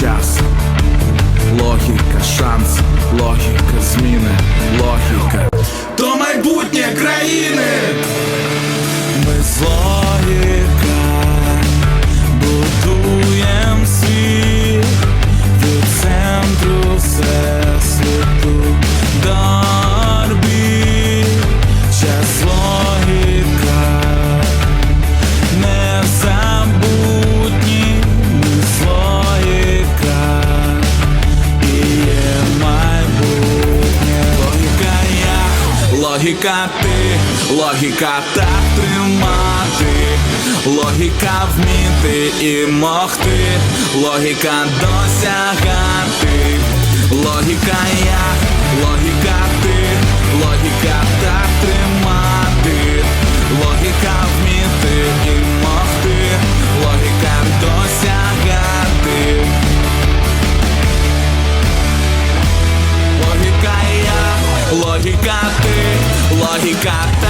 час Логіка, шанс, логіка Логіка ти, логіка так тримати, логіка вміти і могти, логіка досягати, логіка я, логіка ти, логіка так тримати, regata.